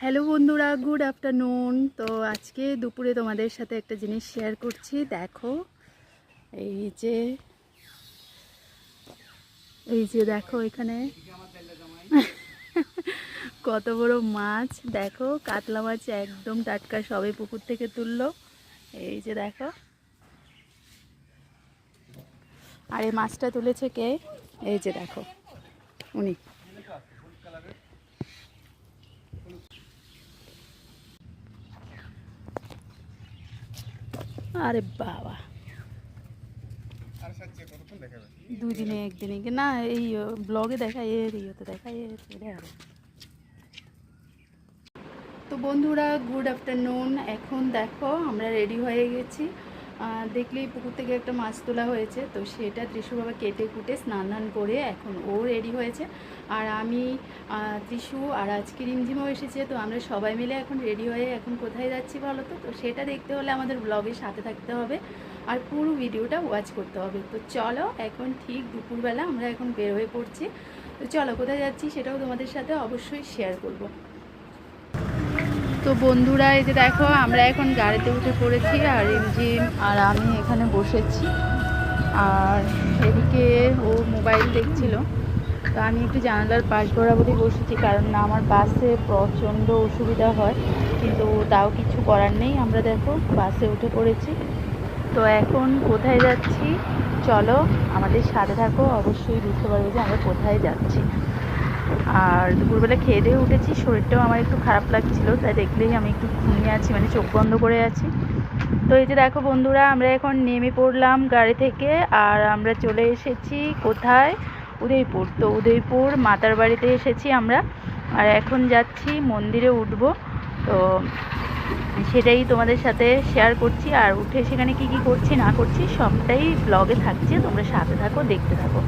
Hello বন্ধুরা, good afternoon. তো আজকে দুপুরে তোমাদের সাথে একটা জিনিস শেয়ার করছি। দেখো, এই যে এই যে দেখো এখানে। কত বড় মাছ। দেখো, কাতলা মাছ একদম টাটকা সবে পুকুর থেকে তুললো। এই যে দেখো। আর এই মাছটা তুলেছে কে? এই যে দেখো, উনি। আরে বাবা। দুদিনে, একদিনে কি? না, এই ব্লগে দেখা এর ইয়েতে দেখা এর তো বন্ধুরা গুড আফটারনুন এখন দেখো, আমরা রেডি হয়ে গেছি। দেখলেই পুকুর থেকে একটা মাছ তোলা হয়েছে। তো সেটা ত্রিশু বাবা কেটে কুটে স্নান টান করে এখন ও রেডি হয়েছে। আর আমি ত্রিশু আর আজকে রিমঝিমও এসেছে, তো আমরা সবাই মিলে এখন রেডি হয়ে এখন কোথায় যাচ্ছি বলো তো? তো সেটা দেখতে হলে আমাদের ব্লগের সাথে থাকতে হবে আর পুরো ভিডিওটা ওয়াচ করতে হবে। তো চলো এখন ঠিক দুপুরবেলা আমরা এখন বের হয়ে পড়ছি। তো চলো কোথায় যাচ্ছি সেটাও তোমাদের সাথে অবশ্যই শেয়ার করব। তো বন্ধুরা, এই যে দেখো, আমরা এখন গাড়িতে উঠে পড়েছি, আর রিমঝিম আর আমি এখানে বসেছি। আর এদিকে ও মোবাইল দেখছিল। তো আমি একটু জানালার পাশ বরাবরই বসেছি, কারণ না, আমার বাসে প্রচণ্ড অসুবিধা হয়, কিন্তু তাও কিছু করার নেই। আমরা দেখো, বাসে উঠে পড়েছি। তো এখন কোথায় যাচ্ছি? চলো, আমাদের সাথে থাকো। অবশ্যই বুঝতে পারবে যে আমরা কোথায় যাচ্ছি। আর দুপুরবেলা খেয়ে দিয়ে উঠেছি, শরীরটাও আমার একটু খারাপ লাগছিল, তাই দেখলেই আমি একটু ঘুমিয়ে আছি মানে চোখ বন্ধ করে আছি। তো এই যে দেখো বন্ধুরা, আমরা এখন নেমে পড়লাম গাড়ি থেকে, আর আমরা চলে এসেছি কোথায়? উদয়পুর। তো উদয়পুর মাতার বাড়িতে এসেছি আমরা, আর এখন যাচ্ছি মন্দিরে উঠব। তো সেটাই তোমাদের সাথে শেয়ার করছি, আর উঠে সেখানে কি কি করছি, না করছি, সবটাই ব্লগে থাকছে, তোমরা সাথে থাকো, দেখতে থাকো।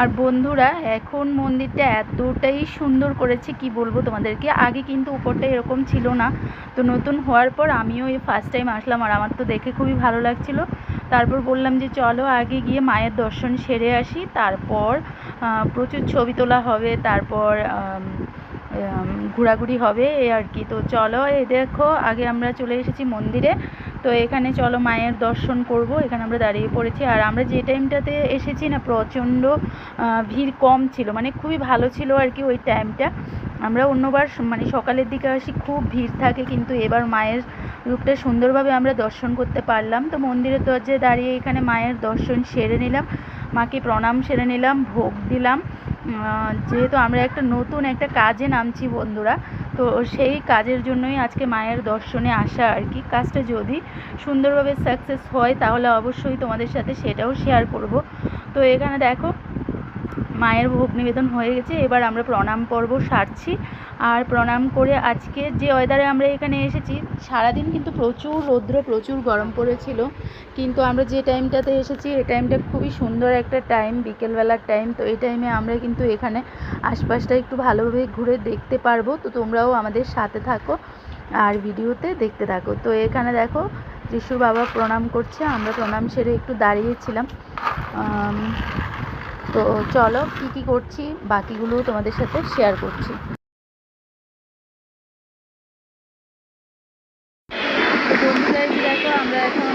আর বন্ধুরা, এখন মন্দিরটা এতটাই সুন্দর করেছে, কি বলব তোমাদেরকে? আগে কিন্তু উপরটা এরকম ছিল না। তো নতুন হওয়ার পর আমিও এই ফার্স্ট টাইম আসলাম আর আমার তো দেখে খুবই ভালো লাগছিল। তারপর বললাম যে চলো আগে গিয়ে মায়ের দর্শন সেরে আসি, তারপর প্রচুর ছবি তোলা হবে, তারপর ঘোরাঘুরি হবে, এই আর কি। তো চলো এই দেখো, আগে আমরা চলে এসেছি মন্দিরে। তো এখানে চলো মায়ের দর্শন করব, এখানে আমরা দাঁড়িয়ে পড়েছি। আর আমরা যে টাইমটাতে এসেছি না, প্রচণ্ড ভিড় কম ছিল মানে খুবই ভালো ছিল আর কি ওই টাইমটা। আমরা অন্যবার মানে সকালের দিকে আসি, খুব ভিড় থাকে, কিন্তু এবার মায়ের রূপটা সুন্দরভাবে আমরা দর্শন করতে পারলাম। তো মন্দিরের দরজায় দাঁড়িয়ে এখানে মায়ের দর্শন সেরে নিলাম, মাকে প্রণাম সেরে নিলাম, ভোগ দিলাম। যেহেতু আমরা একটা নতুন একটা কাজে নামছি বন্ধুরা তো সেই কাজের জন্যই আজকে মায়ের দর্শনে আসা আর কি। কাজটা যদি সুন্দরভাবে সাকসেস হয়, তাহলে অবশ্যই তোমাদের সাথে সেটাও শেয়ার করব। তো এখানে দেখো, মায়ের ভোগ নিবেদন হয়ে গেছে। এবার আমরা প্রণাম পর্ব সারছি। আর প্রণাম করে আজকে যে ওয়েদারে আমরা এখানে এসেছি, সারাদিন কিন্তু প্রচুর রৌদ্র প্রচুর গরম পড়েছিল। কিন্তু আমরা যে টাইমটাতে এসেছি এই টাইমটা খুবই সুন্দর একটা টাইম বিকেলবেলার টাইম তো এই টাইমে আমরা কিন্তু এখানে আশপাশটা একটু ভালোভাবে ঘুরে দেখতে পারব। তো তোমরাও আমাদের সাথে থাকো আর ভিডিওতে দেখতে থাকো। তো এখানে দেখো যিশু বাবা প্রণাম করছে। আমরা প্রণাম সেরে একটু দাঁড়িয়েছিলাম। তো চলো কি কি করছি, বাকিগুলো তোমাদের সাথে শেয়ার করছি। তো বন্ধুরা এই যে দেখো আমরা এখন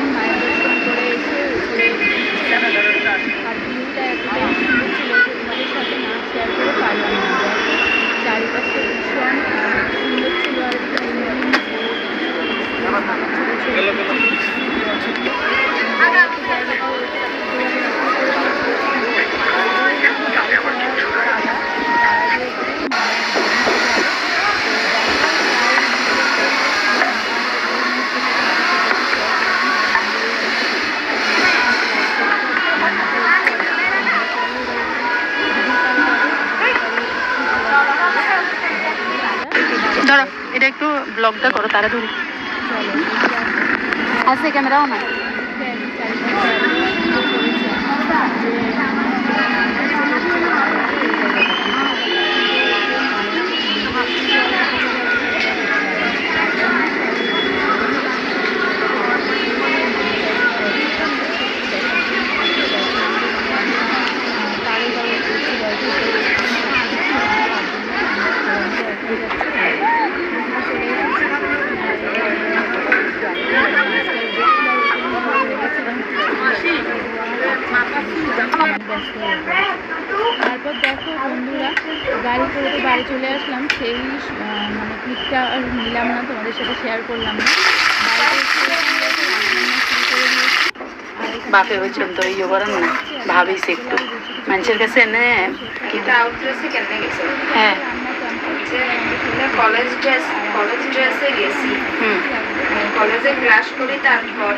এটা একটু ব্লগটা করো তাড়াতাড়ি। আছে ক্যামেরাও না ব্যস্ত হয়ে তারপর দেখো বন্ধুরা গাড়ি করে তো বাড়ি চলে আসলাম। সেই মানে ক্লিপটা আর নিলাম না তোমাদের সাথে শেয়ার করলাম না। বাপে পর্যন্ত ইয়ে করেন না ভাবিস একটু। মানুষের কাছে এনে হ্যাঁ। কলেজ ড্রেস কলেজ ড্রেসে গেছি। হুম। কলেজে ক্লাস করি তারপর